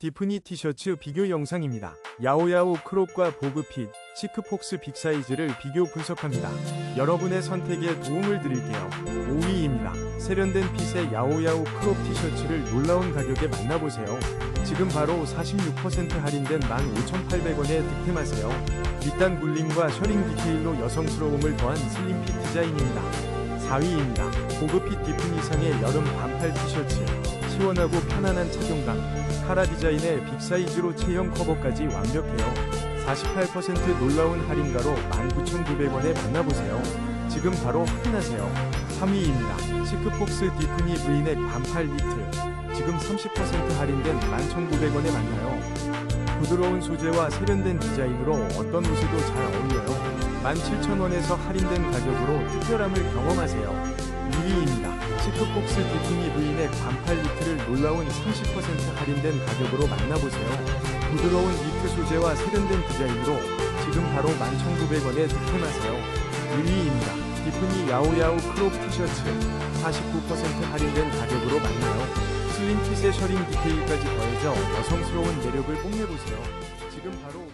디프니 티셔츠 비교 영상입니다. 야오야오 크롭과 보그핏, 시크폭스 빅사이즈를 비교 분석합니다. 여러분의 선택에 도움을 드릴게요. 5위입니다. 세련된 핏의 야오야오 크롭 티셔츠를 놀라운 가격에 만나보세요. 지금 바로 46% 할인된 15,800원에 득템하세요. 밑단 굴림과 셔링 디테일로 여성스러움을 더한 슬림핏 디자인입니다. 4위입니다. 고급핏 디픈 이상의 여름 반팔 티셔츠. 시원하고 편안한 착용감. 카라 디자인의 빅사이즈로 체형 커버까지 완벽해요. 48% 놀라운 할인가로 19,900원에 만나보세요. 지금 바로 확인하세요. 3위입니다. 시크폭스 디프니 브이넥 반팔 니트. 지금 30% 할인된 11,900원에 만나요. 부드러운 소재와 세련된 디자인으로 어떤 옷에도 잘 어울려요. 17,000원에서 할인된 가격으로 특별함을 경험하세요. 1위입니다. 시크폭스 디프니 브이넥 반팔 니트를 놀라운 30% 할인된 가격으로 만나보세요. 부드러운 니트 소재와 세련된 디자인으로 지금 바로 11,900원에 득템하세요. 1위입니다. 디프니 야오야오 크롭 티셔츠 49% 할인된 가격으로 만나요. 슬림핏의 셔링 디테일까지 더해져 여성스러운 매력을 뽐내보세요. 지금 바로